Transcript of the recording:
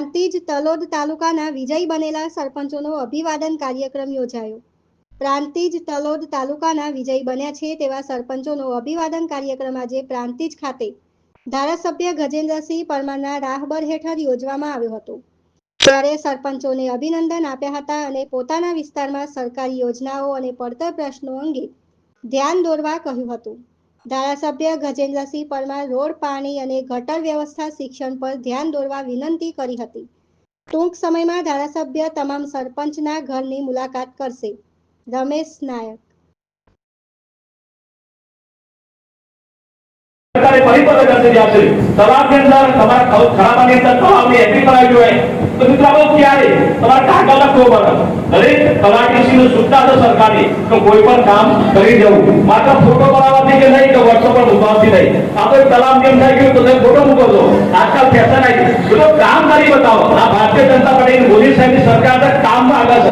પ્રાંતિજ તલોદ તાલુકાના વિજય બનેલા સરપંચોનો અભિવાદન કાર્યક્રમ યોજાયો. પ્રાંતિજ તલોદ તાલુકાના વિજય બન્યા છે તેવા સરપંચોનો અભિવાદન કાર્યક્રમ આજે પ્રાંતિજ ખાતે ધારાસભ્ય ગજેન્દ્રસિંહ પરમારના રાહબર હેઠળ યોજવામાં આવ્યો હતો. ત્યારે સરપંચોને અભિનંદન આપ્યા હતા અને પોતાના વિસ્તારમાં સરકારી યોજનાઓ અને પડતર પ્રશ્નો અંગે ધ્યાન દોરવા કહ્યું હતું. ધારાસભ્ય ગજેન્દ્રસિંહ પરમાર રોડ પાણી અને ગટર વ્યવસ્થા શિક્ષણ પર ધ્યાન દોરવા વિનંતી કરી હતી. ટૂંક સમયમાં ધારાસભ્ય તમામ સરપંચના ઘરની મુલાકાત કરશે. રમેશ નાયક. કોઈ પણ કામ કરી જવું માત્ર ફોટો કે મૂકવાથી નહીં આ તો તલામ તલાવની અંદર ગયું તો તમે ફોટો મૂકો છો? આજકાલ ફેશન આવી બધું કામ કરી બતાવો. આ ભારતીય જનતા પાર્ટી મોદી સાહેબની સરકાર કામમાં આગળ છે.